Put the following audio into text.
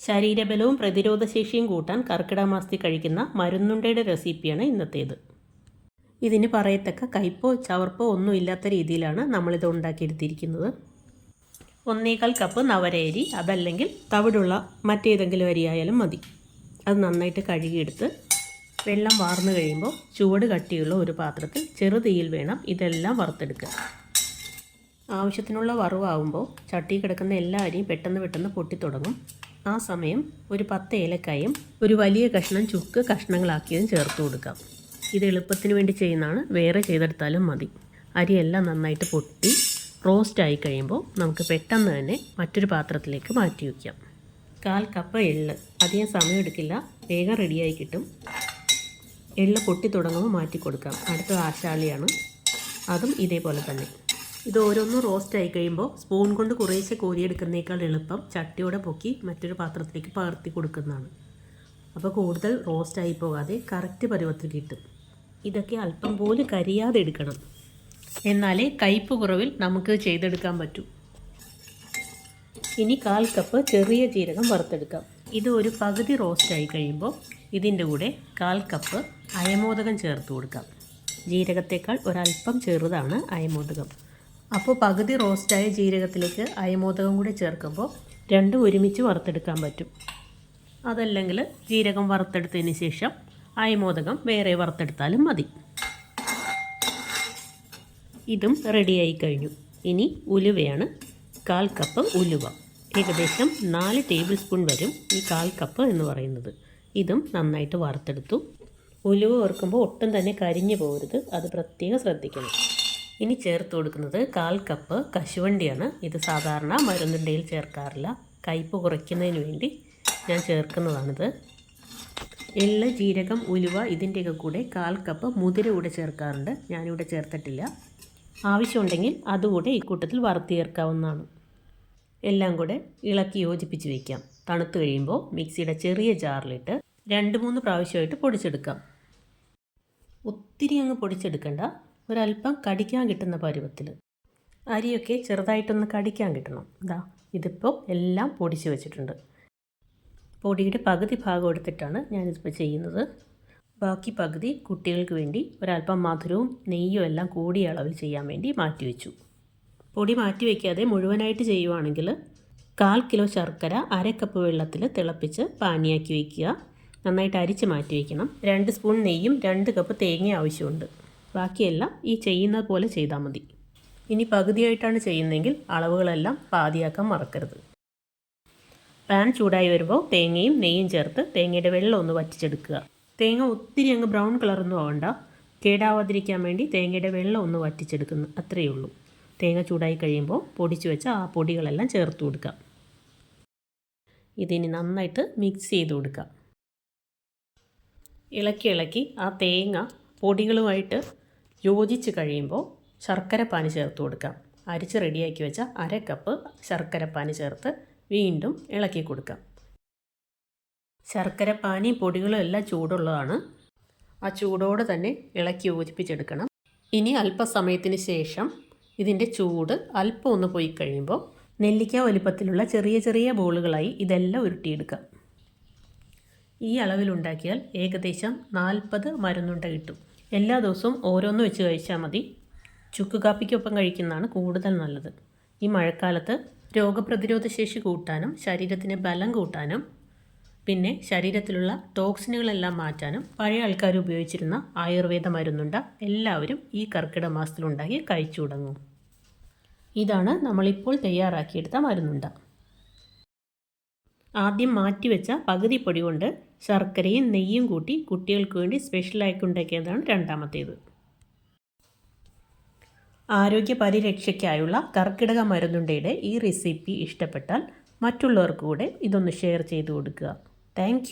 ശരീരബലവും പ്രതിരോധശേഷിയും കൂട്ടാൻ കർക്കിടക മാസത്തിൽ കഴിക്കുന്ന മരുന്നുണ്ടയുടെ റെസിപ്പിയാണ് ഇന്നത്തേത്. ഇതിന് പറയത്തക്ക കയ്പോ ചവർപ്പോ ഒന്നും ഇല്ലാത്ത രീതിയിലാണ് നമ്മളിത് ഉണ്ടാക്കിയെടുത്തിരിക്കുന്നത്. ഒന്നേകാൽ കപ്പ് നവരയരി അതല്ലെങ്കിൽ തവിടുള്ള മറ്റേതെങ്കിലും അരിയായാലും മതി. അത് നന്നായിട്ട് കഴുകിയെടുത്ത് വെള്ളം വാർന്നു കഴിയുമ്പോൾ ചുവട് കട്ടിയുള്ള ഒരു പാത്രത്തിൽ ചെറുതീയിൽ വേണം ഇതെല്ലാം വറുത്തെടുക്കുക ആവശ്യത്തിനുള്ള വറവാകുമ്പോൾ ചട്ടി കിടക്കുന്ന എല്ലാ അരിയും പെട്ടെന്ന് പെട്ടെന്ന് പൊട്ടിത്തുടങ്ങും. ആ സമയം ഒരു പത്ത് ഏലക്കായും ഒരു വലിയ കഷ്ണം ചുക്ക് കഷ്ണങ്ങളാക്കിയതും ചേർത്ത് കൊടുക്കാം. ഇത് എളുപ്പത്തിന് വേണ്ടി ചെയ്യുന്നതാണ്. വേറെ ചെയ്തെടുത്താലും മതി. അരിയെല്ലാം നന്നായിട്ട് പൊട്ടി റോസ്റ്റ് ആയി കഴിയുമ്പോൾ നമുക്ക് പെട്ടെന്ന് തന്നെ മറ്റൊരു പാത്രത്തിലേക്ക് മാറ്റി വയ്ക്കാം. കാൽ കപ്പ് എള്ള്. അധികം സമയമെടുക്കില്ല. വേഗം റെഡിയായി കിട്ടും. എള്ള് പൊട്ടി തുടങ്ങുമ്പോൾ മാറ്റി കൊടുക്കാം. അടുത്തത് ആശാലിയാണ്. അതും ഇതേപോലെ തന്നെ. ഇത് ഓരോന്നും റോസ്റ്റ് ആയി കഴിയുമ്പോൾ സ്പൂൺ കൊണ്ട് കുറേശ്ശെ കോരിയെടുക്കുന്നേക്കാൾ എളുപ്പം ചട്ടിയോടെ പൊക്കി മറ്റൊരു പാത്രത്തിലേക്ക് പകർത്തി കൊടുക്കുന്നതാണ്. അപ്പോൾ കൂടുതൽ റോസ്റ്റ് ആയി പോകാതെ കറക്റ്റ് പരുവത്തിൽ കിട്ടും. ഇതൊക്കെ അല്പം പോലും കരിയാതെ എടുക്കണം. എന്നാലേ കയ്പ് കുറവിൽ നമുക്ക് ചെയ്തെടുക്കാൻ പറ്റൂ. ഇനി കാൽ കപ്പ് ചെറിയ ജീരകം വറുത്തെടുക്കാം. ഇത് ഒരു പകുതി റോസ്റ്റ് ആയി കഴിയുമ്പോൾ ഇതിന്റെ കൂടെ കാൽ കപ്പ് അയമോദകം ചേർത്ത് കൊടുക്കാം. ജീരകത്തേക്കാൾ ഒരല്പം ചെറുതാണ് അയമോദകം. അപ്പോൾ പകുതി റോസ്റ്റായ ജീരകത്തിലേക്ക് അയമോദകം കൂടി ചേർക്കുമ്പോൾ രണ്ടും ഒരുമിച്ച് വറുത്തെടുക്കാൻ പറ്റും. അതല്ലെങ്കിൽ ജീരകം വറുത്തെടുത്തതിന് ശേഷം അയമോദകം വേറെ വറുത്തെടുത്താലും മതി. ഇതും റെഡിയായി കഴിഞ്ഞു. ഇനി ഉലുവയാണ് കാൽ കപ്പ് ഉലുവ. ഏകദേശം നാല് ടേബിൾ സ്പൂൺ വരും ഈ കാൽ കപ്പ് എന്ന് പറയുന്നത്. ഇതും നന്നായിട്ട് വറുത്തെടുത്തു. ഉലുവ ഓർക്കുമ്പോൾ ഒട്ടും തന്നെ കരിഞ്ഞു പോകരുത്. അത് പ്രത്യേകം ശ്രദ്ധിക്കണം. ഇനി ചേർത്ത് കൊടുക്കുന്നത് കാൽ കപ്പ് കശുവണ്ടിയാണ്. ഇത് സാധാരണ മരുന്നുണ്ടയിൽ ചേർക്കാറില്ല. കയ്പ് കുറയ്ക്കുന്നതിന് വേണ്ടി ഞാൻ ചേർക്കുന്നതാണിത്. എള്ള് ജീരകം ഉലുവ ഇതിന്റെയൊക്കെ കൂടെ കാൽ കപ്പ് മുതിര കൂടെ ചേർക്കാറുണ്ട്. ഞാനിവിടെ ചേർത്തിട്ടില്ല. ആവശ്യമുണ്ടെങ്കിൽ അതുകൂടെ ഈ കൂട്ടത്തിൽ വറുത്ത് ചേർക്കാവുന്നതാണ്. എല്ലാം കൂടെ ഇളക്കി യോജിപ്പിച്ച് വയ്ക്കാം തണുത്ത് കഴിയുമ്പോൾ മിക്സിയുടെ ചെറിയ ജാറിലിട്ട് രണ്ട് മൂന്ന് പ്രാവശ്യമായിട്ട് പൊടിച്ചെടുക്കാം. ഒത്തിരി അങ്ങ് പൊടിച്ചെടുക്കണ്ട. ഒരല്പം കടിക്കാൻ കിട്ടുന്ന പരുവത്തിൽ. അരിയൊക്കെ ചെറുതായിട്ടൊന്ന് കടിക്കാൻ കിട്ടണം. ഇതാ ഇതിപ്പോൾ എല്ലാം പൊടിച്ച് വെച്ചിട്ടുണ്ട്. പൊടിയുടെ പകുതി ഭാഗം എടുത്തിട്ടാണ് ഞാനിതിപ്പോൾ ചെയ്യുന്നത്. ബാക്കി പകുതി കുട്ടികൾക്ക് വേണ്ടി ഒരല്പം മധുരവും നെയ്യും എല്ലാം കൂടിയ അളവിൽ ചെയ്യാൻ വേണ്ടി മാറ്റി വെച്ചു. പൊടി മാറ്റി വയ്ക്കാതെ മുഴുവനായിട്ട് ചെയ്യുവാണെങ്കിൽ കാൽ കിലോ ശർക്കര അര കപ്പ് വെള്ളത്തിൽ തിളപ്പിച്ച് പാനിയാക്കി വയ്ക്കുക നന്നായിട്ട് അരിച്ച് മാറ്റി വയ്ക്കണം രണ്ട് സ്പൂൺ നെയ്യും രണ്ട് കപ്പ് തേങ്ങ ആവശ്യമുണ്ട്. ബാക്കിയെല്ലാം ഈ ചെയ്യുന്നത് പോലെ ചെയ്താൽ മതി. ഇനി പകുതിയായിട്ടാണ് ചെയ്യുന്നതെങ്കിൽ അളവുകളെല്ലാം പാതിയാക്കാൻ മറക്കരുത്. പാൻ ചൂടായി വരുമ്പോൾ തേങ്ങയും നെയ്യും ചേർത്ത് തേങ്ങയുടെ വെള്ളം ഒന്ന് വറ്റിച്ചെടുക്കുക. തേങ്ങ ഒത്തിരി അങ്ങ് ബ്രൗൺ കളറൊന്നും ആവണ്ട. കേടാവാതിരിക്കാൻ വേണ്ടി തേങ്ങയുടെ വെള്ളം ഒന്ന് വറ്റിച്ചെടുക്കുന്നു. അത്രയേ ഉള്ളൂ. തേങ്ങ ചൂടായി കഴിയുമ്പോൾ പൊടിച്ചു വെച്ച ആ പൊടികളെല്ലാം ചേർത്ത് കൊടുക്കാം. ഇതിനി നന്നായിട്ട് മിക്സ് ചെയ്ത് കൊടുക്കാം. ഇളക്കി ഇളക്കി ആ തേങ്ങ പൊടികളുമായിട്ട് യോജിച്ച് കഴിയുമ്പോൾ ശർക്കരപ്പാനി ചേർത്ത് കൊടുക്കാം. അരിച്ച് റെഡിയാക്കി വെച്ച അര കപ്പ് ശർക്കരപ്പാനി ചേർത്ത് വീണ്ടും ഇളക്കി കൊടുക്കാം. ശർക്കരപ്പാനി പൊടികളും എല്ലാം ചൂടുള്ളതാണ്. ആ ചൂടോടെ തന്നെ ഇളക്കി യോജിപ്പിച്ചെടുക്കണം. ഇനി അല്പസമയത്തിന് ശേഷം ഇതിന്റെ ചൂട് അല്പം ഒന്ന് പോയി കഴിയുമ്പോൾ നെല്ലിക്ക വലിപ്പത്തിലുള്ള ചെറിയ ചെറിയ ബോളുകളായി ഇതെല്ലാം ഉരുട്ടിയെടുക്കാം. ഈ അളവിലുണ്ടാക്കിയാൽ ഏകദേശം നാൽപ്പത് മരുന്നുണ്ട കിട്ടും. എല്ലാ ദിവസവും ഓരോന്ന് വെച്ച് കഴിച്ചാൽ മതി. ചുക്ക് കാപ്പിക്കൊപ്പം കഴിക്കുന്നതാണ് കൂടുതൽ നല്ലത്. ഈ മഴക്കാലത്ത് രോഗപ്രതിരോധ ശേഷി കൂട്ടാനും ശരീരത്തിന് ബലം കൂട്ടാനും പിന്നെ ശരീരത്തിലുള്ള ടോക്സിനുകളെല്ലാം മാറ്റാനും പഴയ ആൾക്കാർ ഉപയോഗിച്ചിരുന്ന ആയുർവേദ മരുന്നുണ്ട എല്ലാവരും ഈ കർക്കിടക മാസത്തിലുണ്ടാക്കി കഴിച്ചു തുടങ്ങും ഇതാണ് നമ്മളിപ്പോൾ തയ്യാറാക്കിയെടുത്ത മരുന്നുണ്ട. ആദ്യം മാറ്റിവെച്ച പകുതി പൊടി കൊണ്ട് ശർക്കരയും നെയ്യും കൂട്ടി കുട്ടികൾക്ക് വേണ്ടി സ്പെഷ്യലായിട്ട് ഉണ്ടാക്കിയതാണ് രണ്ടാമത്തേത്. ആരോഗ്യ പരിരക്ഷയ്ക്കായുള്ള കർക്കിടക മരുന്നുണ്ടയുടെ ഈ റെസിപ്പി ഇഷ്ടപ്പെട്ടാൽ മറ്റുള്ളവർക്ക് കൂടെ ഇതൊന്ന് ഷെയർ ചെയ്ത് കൊടുക്കുക. താങ്ക്